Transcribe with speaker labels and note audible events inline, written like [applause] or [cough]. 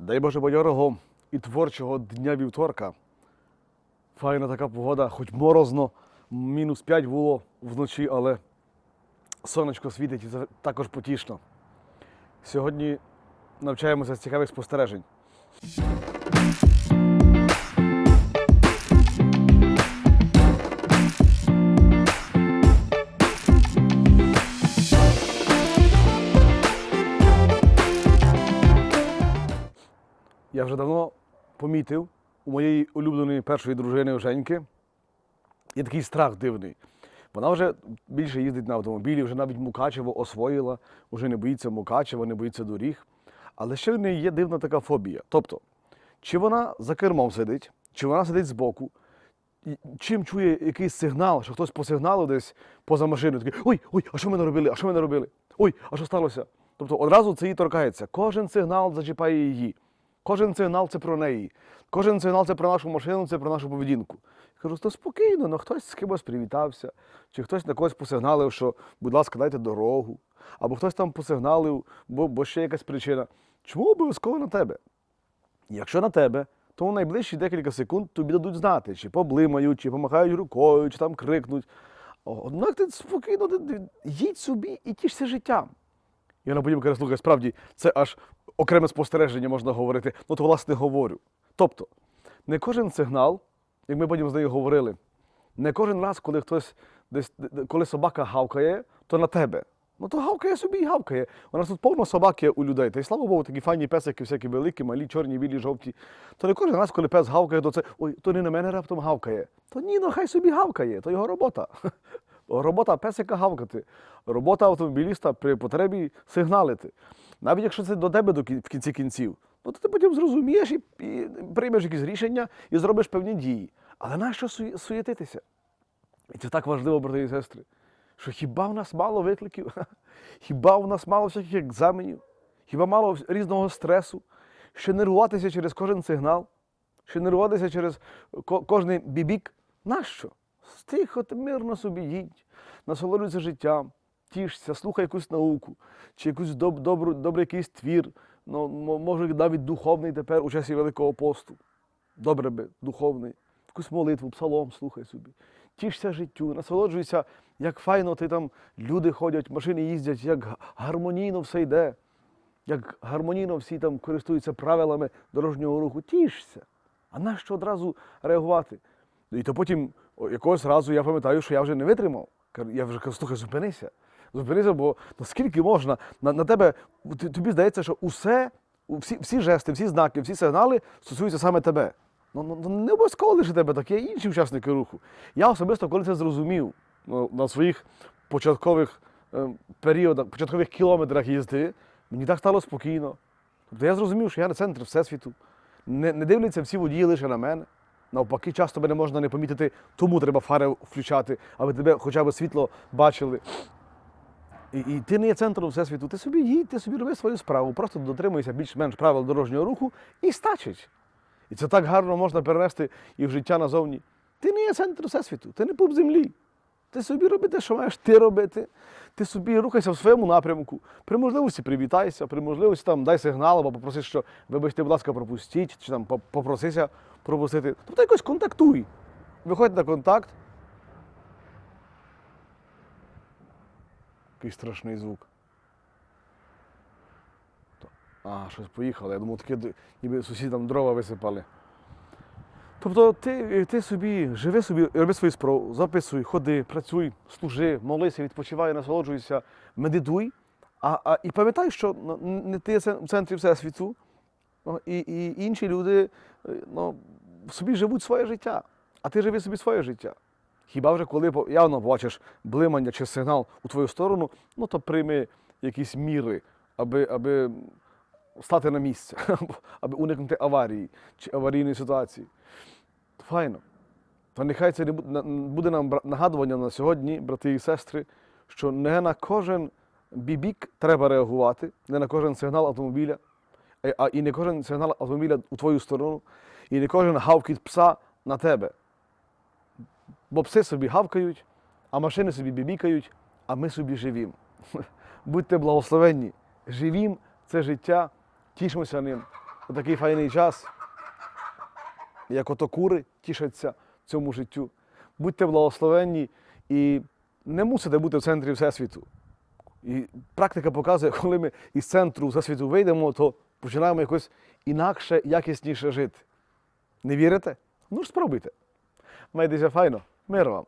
Speaker 1: Дай Боже бадьорого і творчого дня вівторка. Файна така погода, хоч морозно, мінус 5 було вночі, але сонечко світить і це також потішно. Сьогодні навчаємося з цікавих спостережень. Вже давно помітив у моєї улюбленої першої дружини Женьки є такий страх дивний. Вона вже більше їздить на автомобілі, вже навіть Мукачево освоїла, вже не боїться Мукачева, не боїться доріг. Але ще в неї є дивна така фобія. Тобто, чи вона за кермом сидить, чи вона сидить збоку, чим чує якийсь сигнал, що хтось посигналив десь поза машиною, такий ой, ой, а що ми не робили? А що ми не робили? Ой, а що сталося? Тобто одразу це її торкається. Кожен сигнал зачіпає її. Кожен сигнал це про неї. Кожен сигнал це про нашу машину, це про нашу поведінку. Я кажу, то спокійно, ну хтось з кимось привітався, чи хтось на когось посигналив, що, будь ласка, дайте дорогу, або хтось там посигналив, бо, бо ще якась причина. Чому обов'язково на тебе? Якщо на тебе, то у найближчі декілька секунд тобі дадуть знати, чи поблимають, чи помахають рукою, чи там крикнуть. Однак ти спокійно їдь собі і тішся життям. І вона потім каже, слухай, справді, це аж окреме спостереження можна говорити. Ну, то власне говорю. Тобто, не кожен сигнал, як ми потім з нею говорили, не кожен раз, коли хтось десь, коли собака гавкає, то на тебе. Ну то гавкає собі і гавкає. У нас тут повно собак є у людей. Та й слава Богу, такі файні песики, всякі великі, малі, чорні, білі, жовті. То не кожен раз, коли пес гавкає, то це ой, то не на мене раптом гавкає. То ні, ну хай собі гавкає, то його робота. [laughs] Робота песика гавкати, робота автомобіліста при потребі сигналити. Навіть якщо це до тебе в кінці кінців, ну то ти потім зрозумієш і, і приймеш якісь рішення і зробиш певні дії. Але нащо сує- суєтитися? І це так важливо, брати і сестри, що хіба в нас мало викликів, [laughs] хіба в нас мало всяких екзаменів, хіба мало різного стресу, що нервуватися через кожен сигнал, що нервуватися через ко- кожний бібік. Нащо? Тихо, мирно собі їдь, насолоджуйся життям, тішся, слухай якусь науку, чи якусь доб, добру, добрий якийсь твір, ну, може навіть духовний тепер у часі Великого посту. Добре би, духовний, якусь молитву, псалом слухай собі. Тішся життю, насолоджуйся, як файно ти там люди ходять, машини їздять, як гармонійно все йде, як гармонійно всі там користуються правилами дорожнього руху. Тішся. А нащо одразу реагувати? І то потім якогось разу я пам'ятаю, що я вже не витримав. Я вже кажу, слухай, зупинися. Зупинися, бо наскільки можна на, на тебе, тобі здається, що усе, всі, всі жести, всі знаки, всі сигнали стосуються саме тебе. Ну, ну, ну, не обов'язково лише тебе, так є інші учасники руху. Я особисто, коли це зрозумів ну, на своїх початкових е, періодах, початкових кілометрах їзди, мені так стало спокійно. Тобто я зрозумів, що я на центр Всесвіту. Не, не дивляться всі водії лише на мене. Навпаки, часто мене можна не помітити, тому треба фари включати, аби тебе хоча б світло бачили. І, і ти не є центром Всесвіту, ти собі їдь, ти собі роби свою справу, просто дотримуйся більш-менш правил дорожнього руху і стачить. І це так гарно можна перенести і в життя назовні. Ти не є центр Всесвіту, ти не пуп землі. Ти собі роби те, що маєш ти робити. Ти собі рухайся в своєму напрямку. При можливості привітайся, при можливості там дай сигнал або попроси, що вибачте, будь ласка, пропустіть, чи там попросися пропустити. Тобто якось контактуй. Виходь на контакт. Який страшний звук. А, щось поїхало. Я думав, таке ніби сусідам дрова висипали. Тобто ти, ти собі живи собі, роби свою справу, записуй, ходи, працюй, служи, молися, відпочивай, насолоджуйся, медитуй. А, а, і пам'ятай, що ну, не ти в центрі Всесвіту, ну, і, і інші люди е, ну, собі живуть своє життя, а ти живи собі своє життя. Хіба вже коли явно бачиш блимання чи сигнал у твою сторону, ну то прийми якісь міри, аби, аби стати на місце, [laughs] аби уникнути аварії чи аварійної ситуації. Файно. То нехай це буде нам бра- нагадування на сьогодні, брати і сестри, що не на кожен бібік треба реагувати, не на кожен сигнал автомобіля, е, а і не кожен сигнал автомобіля у твою сторону, і не кожен гавкіт пса на тебе. Бо пси собі гавкають, а машини собі бібікають, а ми собі живім. [laughs] Будьте благословенні. Живім це життя, тішмося ним. такий файний час, як ото кури тішаться цьому життю. Будьте благословенні і не мусите бути в центрі Всесвіту. І практика показує, [laughs] коли ми із центру Всесвіту вийдемо, то починаємо якось інакше, якісніше жити. Не вірите? Ну ж спробуйте. Майтеся файно. Мир вам.